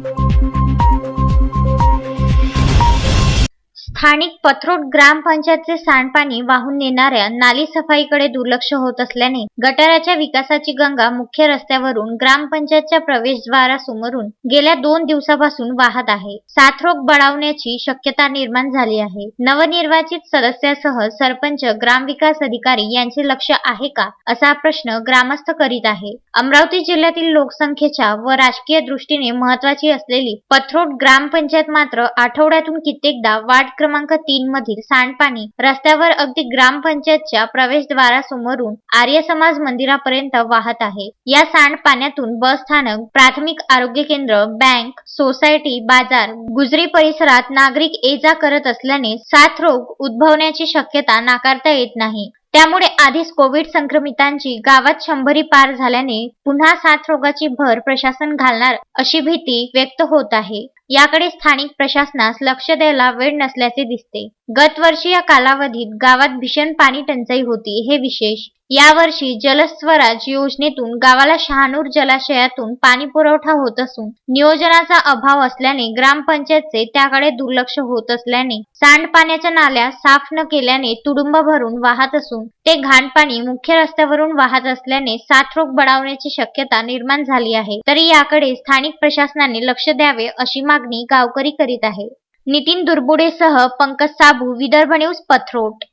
Música स्थानिक पथरोट ग्रामपंचायतचे सांडपाणी वाहून नेणाऱ्या नाली सफाईकडे दुर्लक्ष होत असल्याने गटाराच्या विकासाची गंगा मुख्य रस्त्यावरून ग्रामपंचायतच्या प्रवेशद्वारासमोरून गेल्या दोन दिवसापासून वाहत आहे. साथरोग बळावण्याची शक्यता निर्माण झाली आहे. नवनिर्वाचित सदस्यासह सरपंच ग्रामविकास अधिकारी यांचे लक्ष आहे का असा प्रश्न ग्रामस्थ करीत आहे. अमरावती जिल्ह्यातील लोकसंख्येच्या व राजकीय दृष्टीने महत्वाची असलेली पथरोट ग्रामपंचायत मात्र आठवड्यातून कित्येकदा वार्ड क्रमांक तीन मधील सांडपाणी रस्त्यावर अगदी ग्रामपंचायतच्या प्रवेशद्वारासमोरून आर्य समाज मंदिरापर्यंत वाहत आहे. या सांडपाण्यातून बस स्थानक प्राथमिक आरोग्य केंद्र बँक सोसायटी बाजार गुजरी परिसरात नागरिक ये जा करत असल्याने साथरोग उद्भवण्याची शक्यता नाकारता येत नाही. त्यामुळे आधीच कोविड संक्रमितांची गावात शंभरी पार झाल्याने पुन्हा साथरोगाची भर प्रशासन घालणार अशी भीती व्यक्त होत आहे. याकडे स्थानिक प्रशासनास लक्ष द्यायला वेळ नसल्याचे दिसते. गतवर्षी या कालावधीत गावात भीषण पाणी टंचाई होती. हे विशेष यावर्षी जलस्वराज योजनेतून गावाला शहानूर जलाशयातून पाणी पुरवठा होत असून नियोजनाचा अभाव असल्याने ग्रामपंचायतचे त्याकडे दुर्लक्ष होत असल्याने सांडपाण्याच्या नाल्या साफ न केल्याने तुडुंब भरून वाहत असून ते घाणपाणी मुख्य रस्त्यावरून वाहत असल्याने साथरोग बळावण्याची शक्यता निर्माण झाली आहे. तरी याकडे स्थानिक प्रशासनाने लक्ष द्यावे अशी मागणी गावकरी करीत आहे. नितीन दुर्बुडेसह पंकज साबू विदर्भ न्यूज पथरोट.